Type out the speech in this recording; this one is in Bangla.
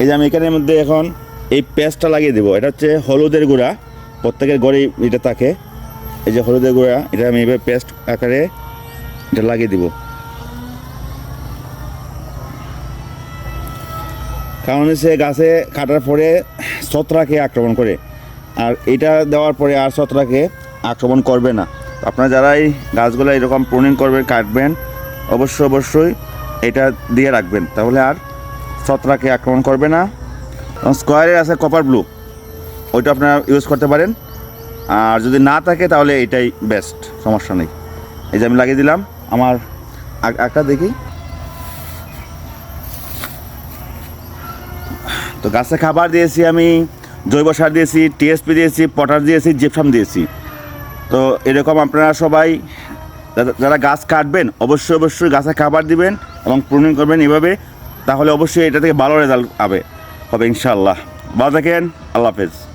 এই যে আমি এখানের মধ্যে এখন এই পেস্টটা লাগিয়ে দেবো। এটা হচ্ছে হলুদের গুঁড়া। প্রত্যেকের ঘরেই এটা থাকে। এই যে হলুদের গুঁড়া, এটা আমি এভাবে পেস্ট আকারে এটা লাগিয়ে দেবো। কারণ সে গাছে কাটার পরে ছত্রাকে আক্রমণ করে। আর এটা দেওয়ার পরে আর ছত্রাকে আক্রমণ করবে না। আপনারা যারা এই গাছগুলো এরকম প্রুনিং করবেন, কাটবেন, অবশ্যই অবশ্যই এটা দিয়ে রাখবেন। তাহলে আর ছত্রাকে আক্রমণ করবে না। স্কোয়ারের আছে কপার ব্লু ওইটা আপনারা ইউজ করতে পারেন। আর যদি না থাকে, তাহলে এটাই বেস্ট সমস্যা নেই। এই যে আমি লাগিয়ে দিলাম, আমার একটা দেখি। তো গাছে খাবার দিয়েছি আমি, জৈব সার দিয়েছি টিএসপি দিয়েছি পটাশ দিয়েছি জিপসাম দিয়েছি। তো এরকম আপনারা সবাই, যারা গাছ কাটবেন, অবশ্যই অবশ্যই গাছে খাবার দিবেন এবং প্রুনিং করবেন। এভাবে তাহলে অবশ্যই এটা থেকে ভালো রেজাল্ট হবে হবে ইনশাল্লাহ ভালো থাকেন আল্লাহ হাফেজ।